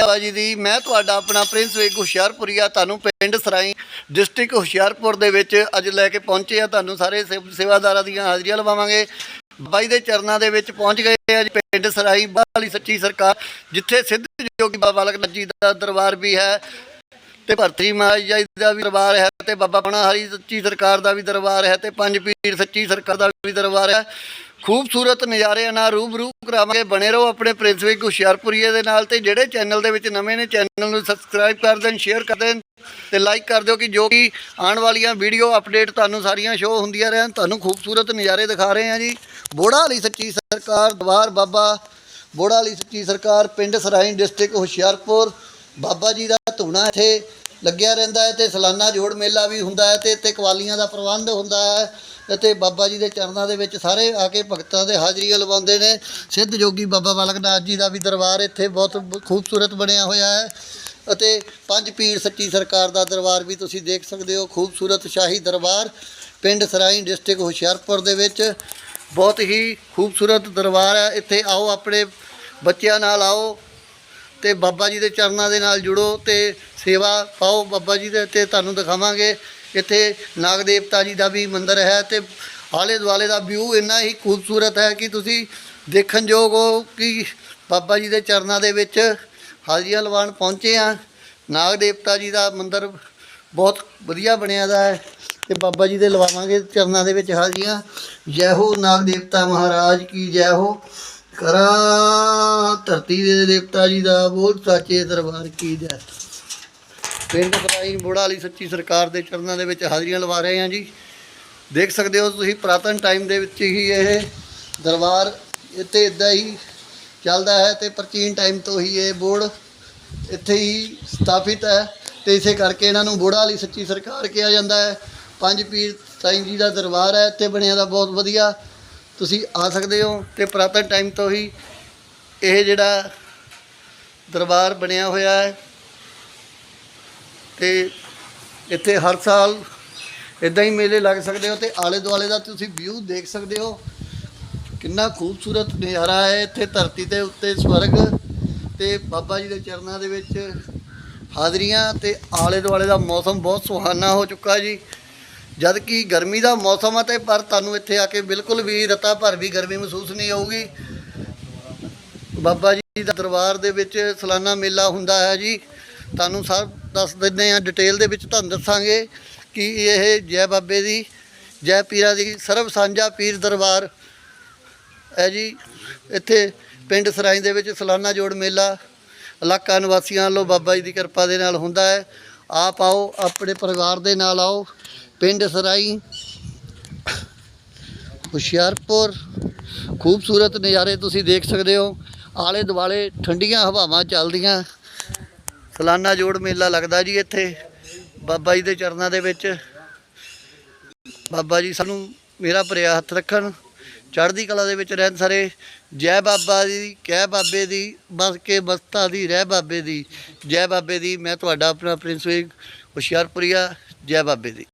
ਬਾਬਾ ਜੀ ਦੀ, ਮੈਂ ਤੁਹਾਡਾ ਆਪਣਾ ਪ੍ਰਿੰਸ ਵੇਗ ਹੁਸ਼ਿਆਰਪੁਰੀਆ, ਤੁਹਾਨੂੰ ਪਿੰਡ ਸਰਾਈ ਡਿਸਟ੍ਰਿਕਟ ਹੁਸ਼ਿਆਰਪੁਰ ਦੇ ਵਿੱਚ ਅੱਜ ਲੈ ਕੇ ਪਹੁੰਚੇ ਆ ਤੁਹਾਨੂੰ ਸਾਰੇ ਸੇਵ- ਸੇਵਾਦਾਰਾਂ ਦੀਆਂ ਹਾਜ਼ਰੀਆਂ ਲਵਾਵਾਂਗੇ। ਬਾਈ ਦੇ ਚਰਨਾਂ ਦੇ ਵਿੱਚ ਪਹੁੰਚ ਗਏ ਆ ਜੀ ਪਿੰਡ ਸਰਾਈ। ਵਾਲੀ ਸੱਚੀ ਸਰਕਾਰ, ਜਿੱਥੇ ਸਿੱਧ ਜੋਗੀ ਬਾਬਾ ਲਖਨ ਜੀ ਦਾ ਦਰਬਾਰ ਵੀ ਹੈ ਤੇ ਭਰਤਰੀ ਮਹਾਰਾਜ ਜੀ ਦਾ ਵੀ ਦਰਬਾਰ ਹੈ ਤੇ ਬਾਬਾ ਬਣਾ ਹਰੀ ਸੱਚੀ ਸਰਕਾਰ ਦਾ ਵੀ ਦਰਬਾਰ ਹੈ ਤੇ ਪੰਜ ਪੀਰ ਸੱਚੀ ਸਰਕਾਰ ਦਾ ਵੀ ਦਰਬਾਰ ਹੈ। ਖੂਬਸੂਰਤ ਨਜ਼ਾਰਿਆਂ ਨਾਲ ਰੂਬਰੂ ਕਰਾਵਾਂਗੇ। ਬਣੇ ਰਹੋ ਆਪਣੇ ਪ੍ਰਿੰਸ ਵਿਕ ਹੁਸ਼ਿਆਰਪੁਰੀਏ ਦੇ ਨਾਲ ਤੇ ਜਿਹੜੇ ਚੈਨਲ ਦੇ ਵਿੱਚ ਨਵੇਂ ਨੇ ਚੈਨਲ ਨੂੰ ਸਬਸਕ੍ਰਾਈਬ ਕਰ ਦੇਣ ਸ਼ੇਅਰ ਕਰ ਦੇਣ ਤੇ ਲਾਈਕ ਕਰ ਦਿਓ ਕਿ ਜੋ ਕਿ ਆਉਣ ਵਾਲੀਆਂ ਵੀਡੀਓ ਅਪਡੇਟ ਤੁਹਾਨੂੰ ਸਾਰੀਆਂ ਸ਼ੋਅ ਹੁੰਦੀਆਂ ਰਹਿਣ। ਤੁਹਾਨੂੰ ਖੂਬਸੂਰਤ ਨਜ਼ਾਰੇ ਦਿਖਾ ਰਹੇ ਹਾਂ ਜੀ। ਬੋੜਾ ਵਾਲੀ ਸੱਚੀ ਸਰਕਾਰ ਦਵਾਰ ਬਾਬਾ ਬੋੜਾ ਵਾਲੀ ਸੱਚੀ ਸਰਕਾਰ, ਪਿੰਡ ਸਰਾਈ ਡਿਸਟ੍ਰਿਕਟ ਹੁਸ਼ਿਆਰਪੁਰ। ਬਾਬਾ ਜੀ ਦਾ ਧੂਣਾ ਇੱਥੇ ਲੱਗਿਆ ਰਹਿੰਦਾ ਹੈ ਤੇ ਸਾਲਾਨਾ ਜੋੜ ਮੇਲਾ ਵੀ ਹੁੰਦਾ ਹੈ ਤੇ ਇੱਥੇ ਕਵਾਲੀਆਂ ਦਾ ਪ੍ਰਬੰਧ ਹੁੰਦਾ ਹੈ। ਅਤੇ ਬਾਬਾ ਜੀ ਦੇ ਚਰਨਾਂ ਦੇ ਵਿੱਚ ਸਾਰੇ ਆ ਕੇ ਭਗਤਾਂ ਦੇ ਹਾਜ਼ਰੀਆਂ ਲਵਾਉਂਦੇ ਨੇ। ਸਿੱਧ ਜੋਗੀ ਬਾਬਾ ਬਾਲਕਨਾਥ ਜੀ ਦਾ ਵੀ ਦਰਬਾਰ ਇੱਥੇ ਬਹੁਤ ਖੂਬਸੂਰਤ ਬਣਿਆ ਹੋਇਆ ਹੈ। ਅਤੇ ਪੰਜ ਪੀਰ ਸੱਚੀ ਸਰਕਾਰ ਦਾ ਦਰਬਾਰ ਵੀ ਤੁਸੀਂ ਦੇਖ ਸਕਦੇ ਹੋ, ਖੂਬਸੂਰਤ ਸ਼ਾਹੀ ਦਰਬਾਰ ਪਿੰਡ ਸਰਾਈ ਡਿਸਟ੍ਰਿਕਟ ਹੁਸ਼ਿਆਰਪੁਰ ਦੇ ਵਿੱਚ। ਬਹੁਤ ਹੀ ਖੂਬਸੂਰਤ ਦਰਬਾਰ ਹੈ। ਇੱਥੇ ਆਓ ਆਪਣੇ ਬੱਚਿਆਂ ਨਾਲ ਆਓ ਤੇ ਬਾਬਾ ਜੀ ਦੇ ਚਰਨਾਂ ਦੇ ਨਾਲ ਜੁੜੋ ਤੇ ਸੇਵਾ ਪਾਓ। ਬਾਬਾ ਜੀ ਦੇ ਤੇ ਤੁਹਾਨੂੰ ਦਿਖਾਵਾਂਗੇ। ਇੱਥੇ ਨਾਗ ਦੇਵਤਾ ਜੀ ਦਾ ਵੀ ਮੰਦਿਰ ਹੈ ਤੇ ਆਲੇ ਦੁਆਲੇ ਦਾ ਵਿਊ ਇੰਨਾ ਹੀ ਖੂਬਸੂਰਤ ਹੈ ਕਿ ਤੁਸੀਂ ਦੇਖਣ ਯੋਗ ਹੋ ਕਿ ਬਾਬਾ ਜੀ ਦੇ ਚਰਨਾਂ ਦੇ ਵਿੱਚ ਹਾਜ਼ਰੀਆਂ ਲਵਾਉਣ ਪਹੁੰਚੇ ਆ। ਨਾਗ ਦੇਵਤਾ ਜੀ ਦਾ ਮੰਦਿਰ ਬਹੁਤ ਵਧੀਆ ਬਣਿਆ ਦਾ ਹੈ ਤੇ ਬਾਬਾ ਜੀ ਦੇ ਲਵਾਵਾਂਗੇ ਚਰਨਾਂ ਦੇ ਵਿੱਚ ਹਾਜ਼ਰੀਆਂ। ਜੈ ਹੋ ਨਾਗ ਦੇਵਤਾ ਮਹਾਰਾਜ ਕੀ ਜੈ ਹੋ। ਕਰਾ ਧਰਤੀ ਦੇ ਦੇਵਤਾ ਜੀ ਦਾ ਬੋਲ ਸਾਚੇ ਦਰਬਾਰ ਕੀ ਜੈ। ਪਿੰਡ ਸਰਾਈ ਬੋੜਾ ਵਾਲੀ ਸੱਚੀ ਸਰਕਾਰ ਦੇ ਚਰਨਾਂ ਦੇ ਵਿੱਚ ਹਾਜ਼ਰੀਆਂ ਲਵਾ ਰਹੇ ਹਾਂ ਜੀ। ਦੇਖ ਸਕਦੇ ਹੋ ਤੁਸੀਂ ਪ੍ਰਾਤਨ ਟਾਈਮ ਦੇ ਵਿੱਚ ਹੀ ਇਹ ਦਰਬਾਰ ਇੱਥੇ ਇਦਾਂ ਹੀ ਚੱਲਦਾ ਹੈ ਤੇ ਪ੍ਰਾਚੀਨ ਟਾਈਮ ਤੋਂ ਹੀ ਇਹ ਬੋੜ ਇੱਥੇ ਹੀ ਸਥਾਪਿਤ ਹੈ ਤੇ ਇਸੇ ਕਰਕੇ ਇਹਨਾਂ ਨੂੰ ਬੋੜਾ ਵਾਲੀ ਸੱਚੀ ਸਰਕਾਰ ਕਿਹਾ ਜਾਂਦਾ ਹੈ। ਪੰਜ ਪੀਰ ਸਾਈਂ ਜੀ ਦਾ ਦਰਬਾਰ ਹੈ, ਇੱਥੇ ਬਣਿਆ ਦਾ ਬਹੁਤ ਵਧੀਆ। ਤੁਸੀਂ ਆ ਸਕਦੇ ਹੋ ਤੇ ਪ੍ਰਾਤਨ ਟਾਈਮ ਤੋਂ ਹੀ ਇਹ ਜਿਹੜਾ ਦਰਬਾਰ ਬਣਿਆ ਹੋਇਆ ਹੈ। ਤੇ ਇੱਥੇ ਹਰ ਸਾਲ ਇਦਾਂ ਹੀ ਮੇਲੇ ਲੱਗ ਸਕਦੇ ਹੋ ਤੇ ਆਲੇ ਦੁਆਲੇ ਦਾ ਤੁਸੀਂ ਵਿਊ ਦੇਖ ਸਕਦੇ ਹੋ। ਕਿੰਨਾ ਖੂਬਸੂਰਤ ਨਜ਼ਾਰਾ ਹੈ ਇੱਥੇ ਧਰਤੀ ਦੇ ਉੱਤੇ ਸਵਰਗ ਤੇ ਬਾਬਾ ਜੀ ਦੇ ਚਰਨਾਂ ਦੇ ਵਿੱਚ ਹਾਜ਼ਰੀਆਂ ਤੇ ਆਲੇ ਦੁਆਲੇ ਦਾ ਮੌਸਮ ਬਹੁਤ ਸੁਹਾਨਾ ਹੋ ਚੁੱਕਾ ਜੀ। ਜਦ ਕਿ ਗਰਮੀ ਦਾ ਮੌਸਮ ਹੈ ਤੇ ਪਰ ਤੁਹਾਨੂੰ ਇੱਥੇ ਆ ਕੇ ਬਿਲਕੁਲ ਵੀ ਰਤਾ ਭਰ ਵੀ ਗਰਮੀ ਮਹਿਸੂਸ ਨਹੀਂ ਹੋਊਗੀ। ਬਾਬਾ ਜੀ ਦਾ ਦਰਬਾਰ ਦੇ ਵਿੱਚ ਸਾਲਾਨਾ ਮੇਲਾ ਹੁੰਦਾ ਹੈ ਜੀ। ਤੁਹਾਨੂੰ ਸਭ ਦੱਸ ਦਿੰਦੇ ਆ ਡਿਟੇਲ ਦੇ ਵਿੱਚ ਤੁਹਾਨੂੰ ਦੱਸਾਂਗੇ ਕਿ ਇਹ ਜੈ ਬਾਬੇ ਦੀ, ਜੈ ਪੀਰਾਂ ਦੀ ਸਰਬ ਸਾਂਝਾ ਪੀਰ ਦਰਬਾਰ ਹੈ ਜੀ। ਇੱਥੇ ਪਿੰਡ ਸਰਾਈ ਦੇ ਵਿੱਚ ਸਲਾਨਾ ਜੋੜ ਮੇਲਾ ਇਲਾਕਾ ਨਿਵਾਸੀਆਂ ਵੱਲੋਂ ਬਾਬਾ ਜੀ ਦੀ ਕਿਰਪਾ ਦੇ ਨਾਲ ਹੁੰਦਾ ਹੈ। ਆਪ ਆਓ, ਆਪਣੇ ਪਰਿਵਾਰ ਦੇ ਨਾਲ ਆਓ। ਪਿੰਡ ਸਰਾਈ, ਹੁਸ਼ਿਆਰਪੁਰ, ਖੂਬਸੂਰਤ ਨਜ਼ਾਰੇ ਤੁਸੀਂ ਦੇਖ ਸਕਦੇ ਹੋ। ਆਲੇ ਦੁਆਲੇ ਠੰਡੀਆਂ ਹਵਾਵਾਂ ਚੱਲਦੀਆਂ। ਸਲਾਨਾ ਜੋੜ ਮੇਲਾ ਲੱਗਦਾ ਜੀ ਇੱਥੇ, ਬਾਬਾ ਜੀ ਦੇ ਚਰਨਾਂ ਦੇ ਵਿੱਚ। ਬਾਬਾ ਜੀ ਸਾਨੂੰ ਮੇਰਾ ਭਰਿਆ ਹੱਥ ਰੱਖਣ, ਚੜ੍ਹਦੀ ਕਲਾ ਦੇ ਵਿੱਚ ਰਹਿਣ ਸਾਰੇ। ਜੈ ਬਾਬਾ ਦੀ ਕਹਿ ਬਾਬੇ ਦੀ, ਬਸ ਕੇ ਬਸਤਾ ਦੀ, ਰਹਿ ਬਾਬੇ ਦੀ। ਜੈ ਬਾਬੇ ਦੀ, ਮੈਂ ਤੁਹਾਡਾ ਆਪਣਾ ਪ੍ਰਿੰਸ ਵੇਗ, ਹੁਸ਼ਿਆਰਪੁਰੀਆ, ਜੈ ਬਾਬੇ ਦੀ।